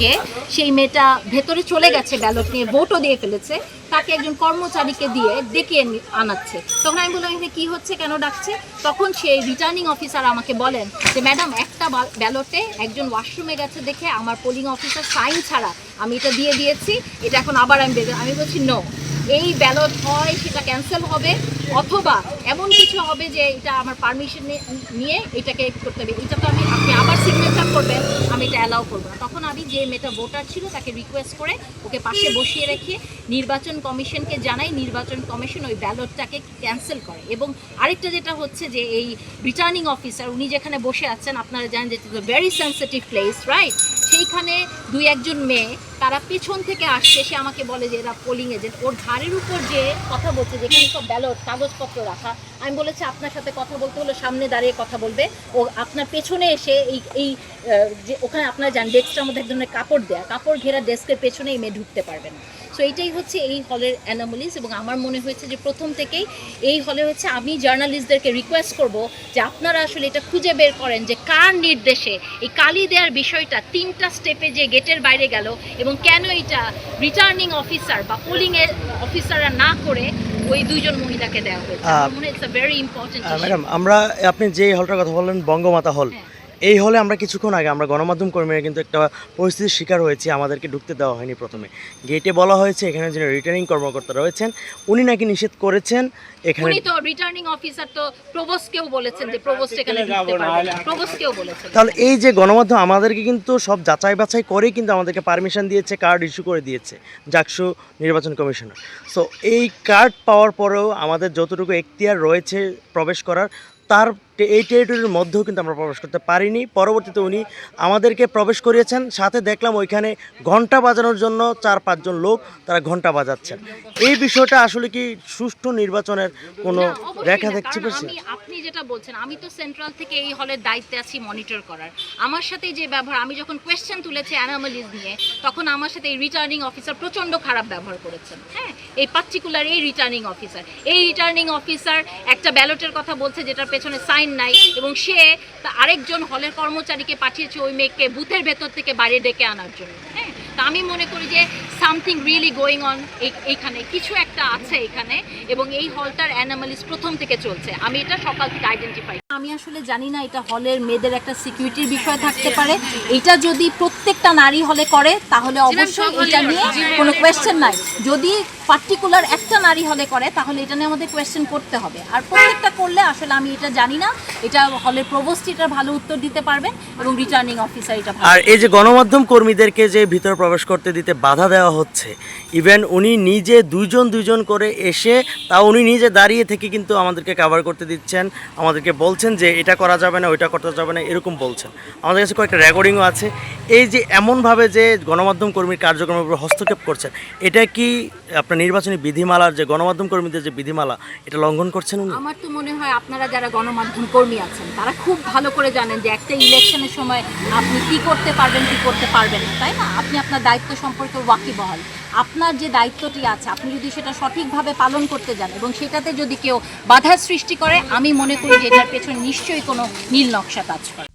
মেয়েকে সেই মেয়েটা ভেতরে চলে গেছে ব্যালট নিয়ে, ভোটও দিয়ে ফেলেছে, তাকে একজন কর্মচারীকে দিয়ে ডেকে আনাচ্ছে। তখন আমি বললাম, এখানে কী হচ্ছে? কেন ডাকছে? তখন সেই রিটার্নিং অফিসার আমাকে বলেন যে, ম্যাডাম, একটা ব্যালটে একজন ওয়াশরুমে গেছে দেখে আমার পোলিং অফিসার সাইন ছাড়া আমি এটা দিয়ে দিয়েছি, এটা এখন আবার আমি আমি বলছি নো এই ব্যালট হয়, সেটা ক্যান্সেল হবে, অথবা এমন কিছু হবে যে এটা আমার পারমিশন নিয়ে এটাকে করতে হবে। এটা তো আমি আপনি আবার সিগনেচার করবেন। অ্যালাউ করব না। তখন আমি যে মেয়েটা ভোটার ছিল তাকে রিকোয়েস্ট করে ওকে পাশে বসিয়ে রেখে নির্বাচন কমিশনকে জানাই, নির্বাচন কমিশন ওই ব্যালটটাকে ক্যান্সেল করে। এবং আরেকটা যেটা হচ্ছে যে এই রিটার্নিং অফিসার উনি যেখানে বসে আছেন, আপনারা জানেন যে ভেরি সেন্সিটিভ প্লেস রাইট সেইখানে দুই একজন মেয়ে, তারা পেছন থেকে আসছে, সে আমাকে বলে যে এরা পোলিং এজেন্ট ওর ঘাড়ের উপর যে কথা বলছে, যেখানে সব ব্যালট কাগজপত্র রাখা, আমি বলেছি, আপনার সাথে কথা বলতে হলে সামনে দাঁড়িয়ে কথা বলবে। ও আপনার পেছনে এসে এই এই যে ওখানে আপনারা যান ডেস্কটার মধ্যে এক ধরনের কাপড় দেয়া, কাপড় ঘেরা ডেস্কের পেছনে এই মেয়ে ঢুকতে পারবে না। সো এইটাই হচ্ছে এই হলের অ্যানামোলিস এবং আমার মনে হয়েছে যে প্রথম থেকেই এই হলে হচ্ছে আমি জার্নালিস্টদেরকে রিকোয়েস্ট করব যে আপনারা আসলে এটা খুঁজে বের করেন যে কার নির্দেশে এই কালি দেওয়ার বিষয়টা তিনটা স্টেপে যে গেটের বাইরে গেল এবং কেন এটা রিটার্নিং অফিসার বা পোলিং এর অফিসাররা না করে ওই দুইজন মহিলাকে দেওয়া হয়েছে হয় ম্যাডাম আমরা আপনি যে হলটার কথা বললেন বঙ্গমাতা হল হ্যাঁ। এই হলে আমরা কিছুক্ষণ আগে আমরা গণমাধ্যম কর্মীরা কিন্তু একটা পরিস্থিতির শিকার হয়েছি আমাদেরকে ঢুকতে দেওয়া হয়নি প্রথমে। গেটে বলা হয়েছে এখানে যিনি রিটার্নিং কর্মকর্তা রয়েছেন উনি নাকি নিষেধ করেছেন এখানে তো রিটার্নিং অফিসার তো প্রভোস্টকেও বলেছেন যে প্রভোস্ট এখানে ঢুকতে পারবে প্রভোস্টকেও বলেছেন। তাহলে এই যে গণমাধ্যম আমাদেরকে কিন্তু সব যাচাই বাছাই করেই কিন্তু আমাদেরকে পারমিশন দিয়েছে কার্ড ইস্যু করে দিয়েছে জাকসু নির্বাচন কমিশনার। সো এই কার্ড পাওয়ার পরেও আমাদের যতটুকু এখতিয়ার রয়েছে প্রবেশ করার তার এই টেরিটরির মধ্যেও কিন্তু আমরা প্রবেশ করতে পারিনি। পরবর্তীতে উনি আমাদেরকে প্রবেশ করিয়েছেন। সাথে দেখলাম ওইখানে ঘণ্টা বাজানোর জন্য চার পাঁচজন লোক তারা ঘণ্টা বাজাচ্ছেন। এই বিষয়টা আসলে কি সুষ্ঠু নির্বাচনের কোনো রেখা দেখতে পাচ্ছি আপনি যেটা বলছেন আমি তো সেন্ট্রাল থেকে এই হলের দায়িত্বে আছি মনিটর করার। আমার সাথে যে ব্যবহার আমি যখন কোয়েশ্চেন তুলেছি অ্যানামালিজ নিয়ে তখন আমার সাথে এই রিটার্নিং অফিসার প্রচণ্ড খারাপ ব্যবহার করেছেন। হ্যাঁ এই পার্টিকুলার এই রিটার্নিং অফিসার এই রিটার্নিং অফিসার একটা ব্যালটের কথা বলছে যেটার পেছনে সাইন নাই এবং সে আরেকজন হলের কর্মচারীকে পাঠিয়েছে ওই মেয়েকে বুথের ভেতর থেকে বাইরে ডেকে আনার জন্য হ্যাঁ? তা আমি মনে করি যে সামথিং রিয়েলি গোয়িং অন এইখানে, কিছু একটা আছে এখানে, এবং এই হলটার অ্যানামালিস প্রথম থেকে চলছে। আমি এটা সকাল থেকে আইডেন্টিফাই আমি আসলে জানি না এটা হলের মেয়েদের একটা সিকিউরিটির বিষয় থাকতে পারে। এটা যদি প্রত্যেকটা নারী হলে করে তাহলে অবশ্যই এটা নিয়ে কোনো কোয়েশ্চেন নাই। যদি পার্টিকুলার একটা নারী হলে করে তাহলে এটা নিয়ে আমাদের কোয়েশ্চেন করতে হবে। আর প্রত্যেকটা করলে আসলে আমি এটা জানি না এটা হলের প্রবোস্ট এটার ভালো উত্তর দিতে পারবেন এবং রিটার্নিং অফিসার এটা আর এই যে গণমাধ্যম কর্মীদেরকে যে ভিতরে প্রবেশ করতে দিতে বাধা দেওয়া হচ্ছে ইভেন উনি নিজে দুইজন দুইজন করে এসে তা উনি নিজে দাঁড়িয়ে থেকে কিন্তু আমাদেরকে কাভার করতে দিচ্ছেন আমাদেরকে বলছেন যে এটা করা যাবে না, ওইটা করতে যাবে না, এরকম বলছেন। আমাদের কাছে কয়েকটা রেকর্ডিংও আছে। এই যে এমনভাবে যে গণমাধ্যম কর্মীর কার্যক্রমের উপর হস্তক্ষেপ করছেন, এটা কি আপনার নির্বাচনী বিধিমালার যে গণমাধ্যম কর্মীদের যে বিধিমালা, এটা লঙ্ঘন করছেন আমার তো মনে হয় আপনারা যারা গণমাধ্যম কর্মী আছেন, তারা খুব ভালো করে জানেন যে একটা ইলেকশনের সময় আপনি কি করতে পারবেন, কি করতে পারবেন না, তাই না? আপনি আপনার দায়িত্ব সম্পর্কে ওয়াকিবহাল। আপনার যে দায়িত্বটি আছে, আপনি যদি সেটা সঠিকভাবে পালন করতে যান এবং সেটাতে যদি কেউ বাধার সৃষ্টি করে, আমি মনে করি যে এটার পেছনে নিশ্চয়ই কোনো নীল নকশা কাজ করে।